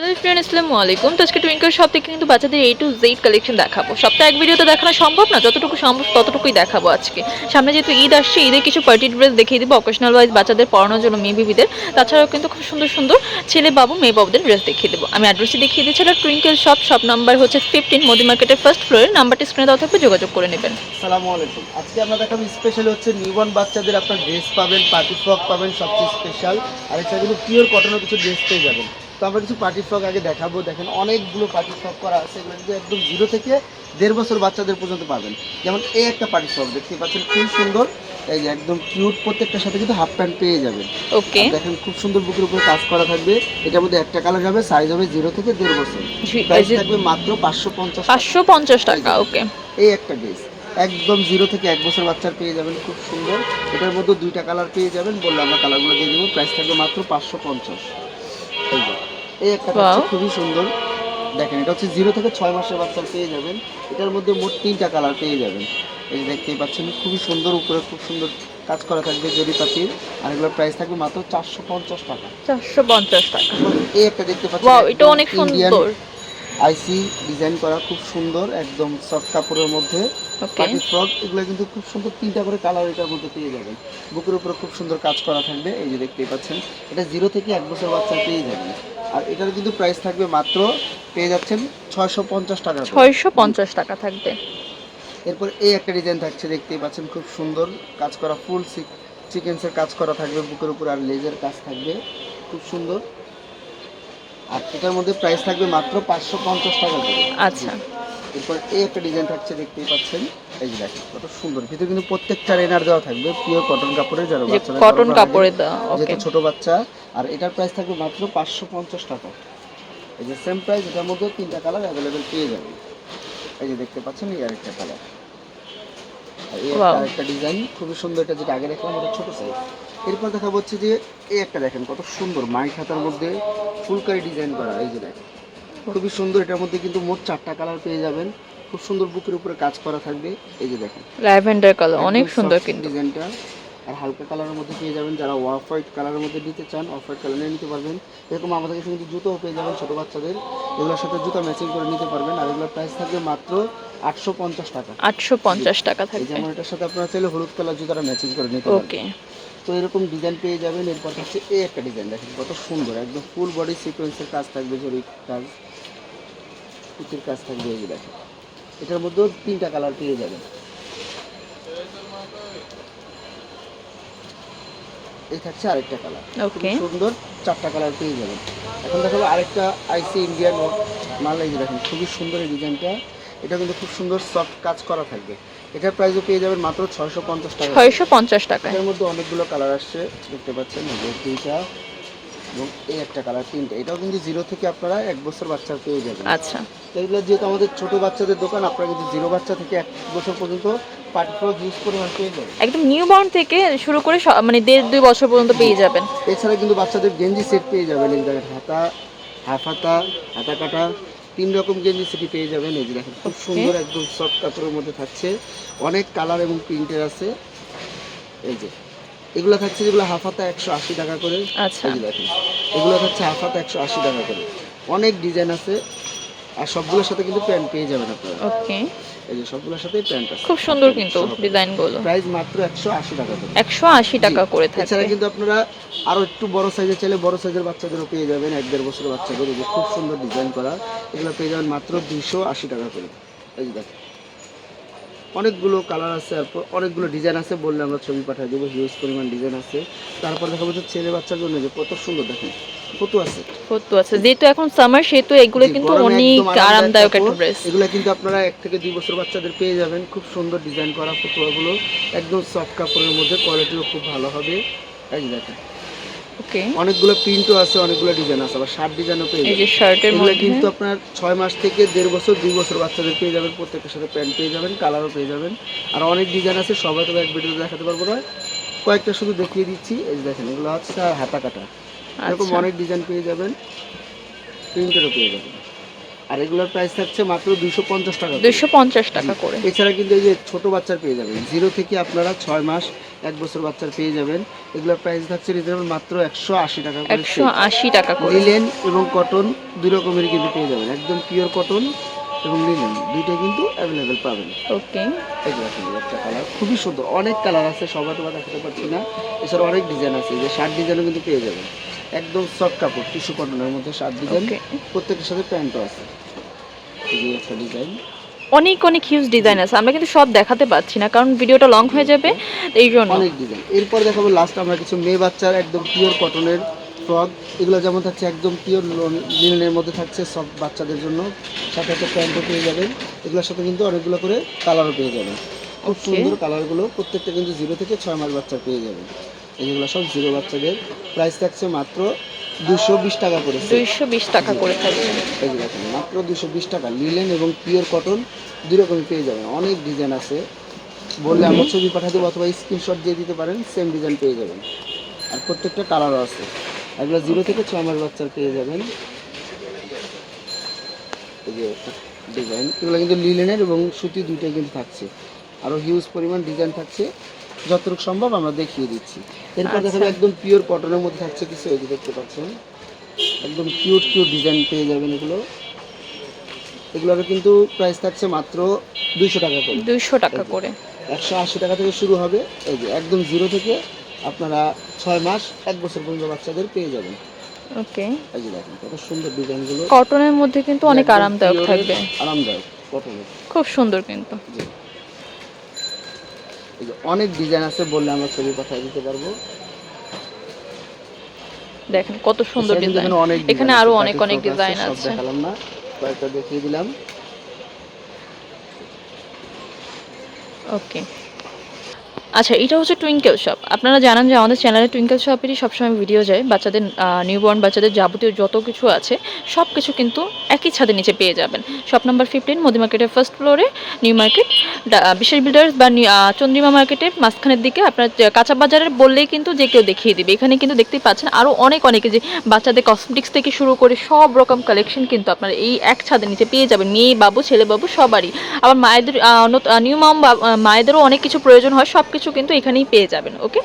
Hello friend আসসালামু আলাইকুম। তো আজকে টুইঙ্কেল শপ থেকে কিন্তু বাচ্চাদের এ টু জেড কালেকশন দেখাবো। সপ্তাহে এক ভিডিওতে দেখানো সম্ভব না, যতটুকু সম্ভব ততটুকুই দেখাবো আজকে। সামনে যেহেতু ঈদ আসছে, ঈদের কিছু পার্টি ড্রেস দেখিয়ে দিব অকেশনাল ওয়াইজ বাচ্চাদের পড়ানোর জন্য মেয়ে বিবিদের। তাছাড়াও কিন্তু খুব সুন্দর সুন্দর ছেলে বাবু, মেয়ে বাবুদের ড্রেস দেখিয়ে দেবো। আমি অ্যাড্রেসটি দেখিয়ে দিচ্ছি আর টুইঙ্কেল শপ শপ নাম্বার হচ্ছে ফিফটিন মোদি মার্কেটের ফার্স্ট ফ্লোরের নাম্বারটি স্ক্রিনে দেওয়া থাকবে, যোগাযোগ করে নেবেন। সালামু আলাইকুম। আজকে আমরা দেখাবো স্পেশাল হচ্ছে নিউবর্ন বাচ্চাদের আপনার ড্রেস পাবেন পার্টি ফ্রক পাবেন, সবচেয়ে স্পেশাল আর এছাড়া কিন্তু পিওর কটনের কিছু ড্রেস পেয়ে যাবেন। তো আমরা কিছু পার্টি ফ্রক আগে দেখাবো। দেখেন অনেকগুলো পার্টি ফ্রক করা আছে এগুলো কিন্তু একদম জিরো থেকে দেড় বছর বাচ্চাদের পর্যন্ত পাবেন। যেমন এই একটা পার্টি ফ্রক দেখতে পাচ্ছেন খুব সুন্দর। এই যে একদম কিউট প্রত্যেকটার সাথে কিন্তু হাফ প্যান্ট পেয়ে যাবেন। ওকে দেখেন খুব সুন্দর বুকের উপরে কাজ করা থাকবে। এটার মধ্যে একটা কালার হবে সাইজ হবে জিরো থেকে দেড় বছর। প্রাইস থাকবে মাত্র পাঁচশো পঞ্চাশ পাঁচশো পঞ্চাশ টাকা ওকে এই একটা ড্রেস একদম জিরো থেকে এক বছর বাচ্চার পেয়ে যাবেন খুব সুন্দর। এটার মধ্যে দুইটা কালার পেয়ে যাবেন বললে আমরা কালারগুলো দিয়ে দেবো। প্রাইস থাকবে মাত্র পাঁচশো পঞ্চাশ। এই একটা খুবই সুন্দর। দেখেন এটা হচ্ছে জিরো থেকে ছয় মাসের বাচ্চার পেয়ে যাবেন। এটার মধ্যে মোট তিনটা কালার পেয়ে যাবেন। এই দেখতেই পাচ্ছেন খুবই সুন্দর উপরে খুব সুন্দর কাজ করা থাকবে জরি পাতির আর এগুলোর প্রাইস থাকবে মাত্র চারশো পঞ্চাশ টাকা। চারশো পঞ্চাশ টাকা। এই একটা দেখতে পাচ্ছেন এটা অনেক সুন্দর। আইসি ডিজাইন করা খুব সুন্দর একদম সফট কাপড়ের মধ্যে। পার্টি ফ্রক এগুলো কিন্তু খুব সুন্দর তিনটা করে কালার এটার মধ্যে পেয়ে যাবেন। বুকের উপরে খুব সুন্দর কাজ করা থাকবে এই যে দেখতেই পাচ্ছেন। এটা জিরো থেকে এক বছর বাচ্চা পেয়ে যাবেন। আর এটার কিন্তু প্রাইস থাকবে মাত্র পেয়ে যাচ্ছেন ছয়শো পঞ্চাশ টাকা। ছয়শো পঞ্চাশ টাকা থাকবে। এরপর এই একটা ডিজাইন থাকছে দেখতেই পাচ্ছেন খুব সুন্দর কাজ করা ফুল চিকেন্সের কাজ করা থাকবে বুকের উপর আর লেজের কাজ থাকবে খুব সুন্দর। আর এটার মধ্যে প্রাইস থাকবে মাত্র পাঁচশো পঞ্চাশ টাকা করে। আচ্ছা। এরপর এই একটা ডিজাইন থাকছে দেখতেই পাচ্ছেন। এই যে দেখেন কত সুন্দর। ভিতরে কিন্তু প্রত্যেকটা রেনার দেওয়া থাকবে পিওর কটন কাপড়ের যারা যে বাচ্চারা কটন গরম কাপড়ে লাগে, ওকে যেহেতু ছোট বাচ্চা আর এটার প্রাইস থাকবে মাত্র পাঁচশো পঞ্চাশ টাকা। এই যে সেম প্রাইস এটার মধ্যে তিনটা কালার অ্যাভেলেবেল পেয়ে যাবে এই যে দেখতে পাচ্ছেন এই আরেকটা কালার আর এই আরেকটা ডিজাইন খুবই সুন্দর এটা যেটা আগে দেখলাম ওটা ছোট সাইজ এরপর দেখা হচ্ছে যে এই একটা দেখেন কত সুন্দর মাই খাতার মধ্যে ফুলকারি ডিজাইন করা এই যে দেখেন। খুবই সুন্দর এটার মধ্যে কিন্তু মোট চারটা কালার পেয়ে যাবেন। খুব সুন্দর বুকের উপরে কাজ করা থাকবে। এই যে দেখেন। ল্যাভেন্ডার কালার অনেক সুন্দর কিন্তু। ডিজাইনটা আর হালকা কালারের মধ্যে পেয়ে যাবেন যারা অফ হোয়াইট কালারের মধ্যে নিতে চান অফ হোয়াইট কালার নিয়ে নিতে পারবেন। এরকম আমাদের কাছে কিন্তু জুতোও পেয়ে যাবেন ছোটো বাচ্চাদের। এগুলোর সাথে জুতো ম্যাচিং করে নিতে পারবেন। আর এগুলোর প্রাইস থাকবে মাত্র আটশো পঞ্চাশ টাকা। আটশো পঞ্চাশ টাকা থাকবে। যেমন এটার সাথে আপনারা চাইলে হলুদ কালার জুতোটা ম্যাচিং করে নিতে ওকে তো এরকম ডিজাইন পেয়ে যাবেন। এরপর হচ্ছে এই একটা ডিজাইন দেখেন কত সুন্দর একদম ফুল বডি সিকোয়েন্সের কাজ থাকবে জরি কাজ। কুচির কাজ থাকবে এই যে দেখেন এটার মধ্যেও তিনটা কালার পেয়ে যাবেন এই থাকছে আরেকটা কালার। ওকে সুন্দর চারটা কালার পেয়ে যাবেন এখন দেখাবো আরেকটা আইসি ইন্ডিয়ান মাল এই দেখেন খুবই সুন্দর এই ডিজাইনটা। এটা কিন্তু খুব সুন্দর সফট কাজ করা থাকবে। এটার প্রাইসও পেয়ে যাবেন মাত্র ছয়শো পঞ্চাশ টাকা। ছয়শো পঞ্চাশ টাকায়। এটার মধ্যে অনেকগুলো কালার আসছে দেখতে পাচ্ছেন দুইটা এবং এই একটা কালার তিনটা। এটাও কিন্তু জিরো থেকে আপনারা এক বছর বাচ্চা পেয়ে যাবেন। আচ্ছা। এগুলো যেহেতু আমাদের ছোট বাচ্চাদের দোকান আপনারা কিন্তু জিরো বাচ্চা থেকে এক বছর পর্যন্ত পার্টি ফ্রক ইউজ করে পেয়ে যাবেন। একদম নিউ বর্ন থেকে শুরু করে মানে দেড় দুই বছর পর্যন্ত পেয়ে যাবেন। এছাড়া কিন্তু বাচ্চাদের গেঞ্জি সেট পেয়ে যাবেন এই দেখেন হাতা হাফ হাতা হাতা কাটা তিন রকম গেঞ্জি সেটি পেয়ে যাবেন। এই যে দেখেন খুব সুন্দর একদম সফট কাপড়ের মধ্যে থাকছে। অনেক কালার এবং প্রিন্টের আছে। এই যে। এগুলো থাকছে যেগুলো হাফ হাতা একশো আশি টাকা করে। আচ্ছা। দেখেন এগুলো থাকছে হাফ হাতা একশো আশি টাকা করে। অনেক ডিজাইন আছে আর সবগুলোর সাথে কিন্তু প্যান্ট পেয়ে যাবেন আপনারা। ওকে। এই যে সবগুলোর সাথেই প্যান্ট আছে। খুব সুন্দর কিন্তু ডিজাইনগুলো প্রাইস মাত্র একশো আশি টাকা করে। একশো আশি টাকা করে থাকে। এছাড়া কিন্তু আপনারা আরও একটু বড় সাইজের চাইলে বড় সাইজের বাচ্চাদেরও পেয়ে যাবেন এক দেড় বছরের বাচ্চাদের। এই খুব সুন্দর ডিজাইন করা। এগুলো পেয়ে যাবেন মাত্র দুইশো আশি টাকা করে। এই যে দেখেন অনেকগুলো কালার আছে আর অনেকগুলো ডিজাইন আছে বললে আমরা ছবি পাঠিয়ে দেবো হিউজ পরিমাণ ডিজাইন আছে। তারপর দেখা যাচ্ছে ছেলে বাচ্চার জন্য যে কত সুন্দর দেখেন আছে। আছে যেহেতু এখন সামার সেহেতু এগুলো কিন্তু অনেক আরামদায়ক একটা ড্রেস এগুলো কিন্তু আপনারা এক থেকে দুই বছর বাচ্চাদের পেয়ে যাবেন খুব সুন্দর ডিজাইন করা ফতুয়াগুলো একদম সফট কাপড়ের মধ্যে কোয়ালিটিও খুব ভালো হবে। এই দেখেন। ওকে অনেকগুলো প্রিন্টও আছে অনেকগুলো ডিজাইন আছে আবার শার্ট ডিজাইনও পেয়ে এই যে শার্টের মধ্যে? কিন্তু আপনার ছয় মাস থেকে দেড় বছর দুই বছর বাচ্চাদের পেয়ে যাবেন প্রত্যেকের সাথে প্যান্ট পেয়ে যাবেন কালারও পেয়ে যাবেন। আর অনেক ডিজাইন আছে সবাই তো এক ভিডিওতে দেখাতে পারব না। কয়েকটা শুধু দেখিয়ে দিচ্ছি এই যে দেখেন এগুলো হচ্ছে হাতা কাটা এরকম আচ্ছা। অনেক ডিজাইন পেয়ে যাবেন প্রিন্টেরও পেয়ে যাবেন। আর এগুলোর প্রাইস থাকছে মাত্র দুশো পঞ্চাশ টাকা করে। দুইশো পঞ্চাশ টাকা করে। এছাড়া কিন্তু এই যে ছোট বাচ্চার পেয়ে যাবেন জিরো থেকে আপনারা ছয় মাস এক বছর বাচ্চার পেয়ে যাবেন। এগুলোর প্রাইস থাকছে রিজনেবল মাত্র একশো আশি টাকা করে একশো আশি টাকা করে। এবং কটন দুই রকমেরই কিন্তু পেয়ে যাবেন একদম পিওর কটন এবং লিলেন দুইটাই কিন্তু অ্যাভেলেবেল পাবেন। ওকে দেখেন, এই একটা কালার খুবই সুন্দর অনেক কালার আছে সবাই তোমার দেখাতে পারছি না। এছাড়া অনেক ডিজাইন আছে যে শার্ট ডিজাইনও কিন্তু পেয়ে যাবেন। একদম সফট কাপড় টিস্যু কটনের মধ্যে শার্ট ডিজাইন প্রত্যেকের সাথে প্যান্টও আছে। এই একটা ডিজাইন অনেক অনেক হিউজ ডিজাইন আছে। আমরা কিন্তু সব দেখাতে পাচ্ছি না কারণ ভিডিওটা লং হয়ে যাবে এই জন্য। অনেক ডিজাইন এরপর দেখাবো লাস্ট আমরা কিছু মেয়ে বাচ্চার একদম পিওর কটনের ফ্রক এগুলো যেমন থাকছে একদম পিওর লিনেনের মধ্যে থাকছে সব বাচ্চাদের জন্য। সাথে একটা প্যান্টও পেয়ে যাবেন। এগুলোর সাথে কিন্তু অনেকগুলো করে কালারও পেয়ে যাবেন। খুব সুন্দর কালারগুলো প্রত্যেকটা কিন্তু জিরো থেকে ছয় মাস বাচ্চা পেয়ে যাবেন। এইগুলো সব জিরো বাচ্চাদের প্রাইস থাকছে মাত্র দুশো বিশ টাকা করে। দুইশো বিশ টাকা করে থাকবে যে দেখেন মাত্র দুশো বিশ টাকা। লিলেন এবং পিওর কটন দুই রকমই পেয়ে যাবেন। অনেক ডিজাইন আছে। বললে আমার ছবি পাঠাতে দেবো অথবা স্ক্রিনশট দিয়ে দিতে পারেন সেম ডিজাইন পেয়ে যাবেন। আর প্রত্যেকটা কালারও আছে। এগুলো জিরো থেকে ছয় মাস বাচ্চার পেয়ে যাবেন। এই যে ডিজাইন এগুলো কিন্তু লিলেনের এবং সুতি দুইটাই কিন্তু থাকছে। আরও হিউজ পরিমাণ ডিজাইন থাকছে। যতটুকু সম্ভব আমরা দেখিয়ে দিচ্ছি। এরপর দেখাবো আচ্ছা। একদম পিওর কটনের মধ্যে থাকছে কিছু এই যে দেখতে পাচ্ছেন। একদম কিউট কিউট ডিজাইন পেয়ে যাবেন এগুলো। এগুলোর কিন্তু প্রাইস থাকছে মাত্র দুইশো টাকা করে। দুইশো টাকা করে। একশো আশি টাকা থেকে শুরু হবে। এই যে একদম জিরো থেকে আপনারা ছয় মাস এক বছর পর্যন্ত বাচ্চাদের পেয়ে যাবেন। ওকে। এই যে দেখেন কত সুন্দর ডিজাইনগুলো কটনের মধ্যে কিন্তু অনেক আরামদায়ক থাকবে। আরামদায়ক কটনের খুব সুন্দর কিন্তু। জি। এই যে অনেক ডিজাইন আছে বললে আমরা ছবি পাঠিয়ে দিতে পারব। দেখেন কত সুন্দর ডিজাইন এখানে আরও অনেক অনেক ডিজাইন আছে। দেখালাম না কয়েকটা দেখিয়ে দিলাম। ওকে আচ্ছা এটা হচ্ছে টুইঙ্কেল শপ আপনারা জানেন যে আমাদের চ্যানেলে টুইঙ্কেল শপেরই সবসময় ভিডিও যায়। বাচ্চাদের নিউবর্ন বাচ্চাদের যাবতীয় যত কিছু আছে সব কিছু কিন্তু একই ছাদের নিচে পেয়ে যাবেন। শপ নাম্বার ফিফটিন মোদি মার্কেটের ফার্স্ট ফ্লোরে নিউ মার্কেট বিশেষ বিল্ডার্স বা চন্দ্রিমা মার্কেটের মাঝখানের দিকে আপনার কাঁচা বাজারের বললেই কিন্তু যে কেউ দেখিয়ে দিবে। এখানে কিন্তু দেখতেই পাচ্ছেন আরও অনেক, অনেকে যে বাচ্চাদের কসমেটিক্স থেকে শুরু করে সব রকম কালেকশন কিন্তু আপনারা এই এক ছাদের নিচে পেয়ে যাবেন। মেয়ে বাবু, ছেলে বাবু সবারই। আবার মায়েদের নিউ মাম মায়েদেরও অনেক কিছু প্রয়োজন হয় সব কিছু কিন্তু এখানেই পেয়ে যাবেন ওকে